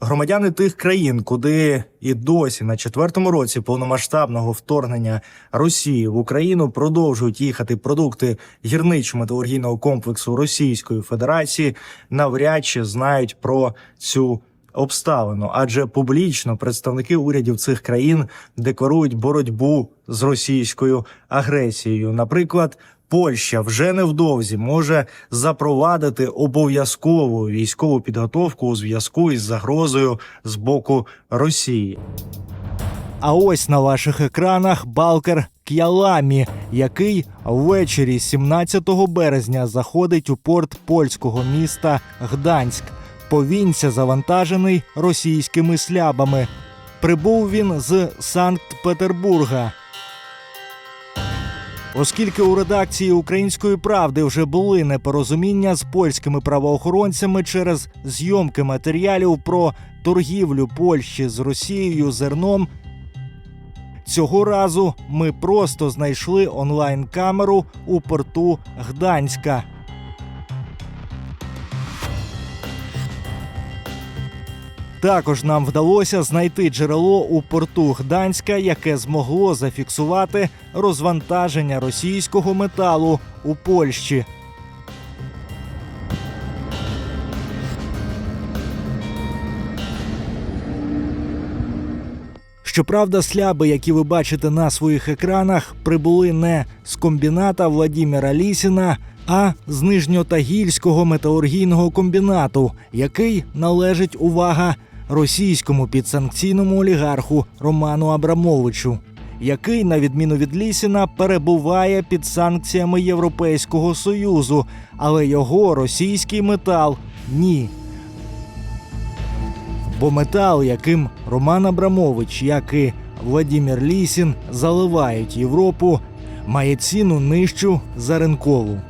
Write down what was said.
Громадяни тих країн, куди і досі на четвертому році повномасштабного вторгнення Росії в Україну продовжують їхати продукти гірничо-металургійного комплексу Російської Федерації, навряд чи знають про цю обставину, адже публічно представники урядів цих країн декларують боротьбу з російською агресією. Наприклад, Польща вже невдовзі може запровадити обов'язкову військову підготовку у зв'язку із загрозою з боку Росії. А ось на ваших екранах балкер К'яламі, який ввечері 17 березня заходить у порт польського міста Гданськ. Повінця завантажений російськими слябами. Прибув він з Санкт-Петербурга. Оскільки у редакції Української правди вже були непорозуміння з польськими правоохоронцями через зйомки матеріалів про торгівлю Польщі з Росією зерном, цього разу ми просто знайшли онлайн-камеру у порту Гданська. Також нам вдалося знайти джерело у порту Гданська, яке змогло зафіксувати розвантаження російського металу у Польщі. Щоправда, сляби, які ви бачите на своїх екранах, прибули не з комбіната Владіміра Лісіна, а з Нижньотагільського металургійного комбінату, який належить увага російському підсанкційному олігарху Роману Абрамовичу, який, на відміну від Лісіна, перебуває під санкціями Європейського союзу, але його російський метал ні. Бо метал, яким Роман Абрамович, як і Владімір Лісін заливають Європу, має ціну нижчу за ринкову.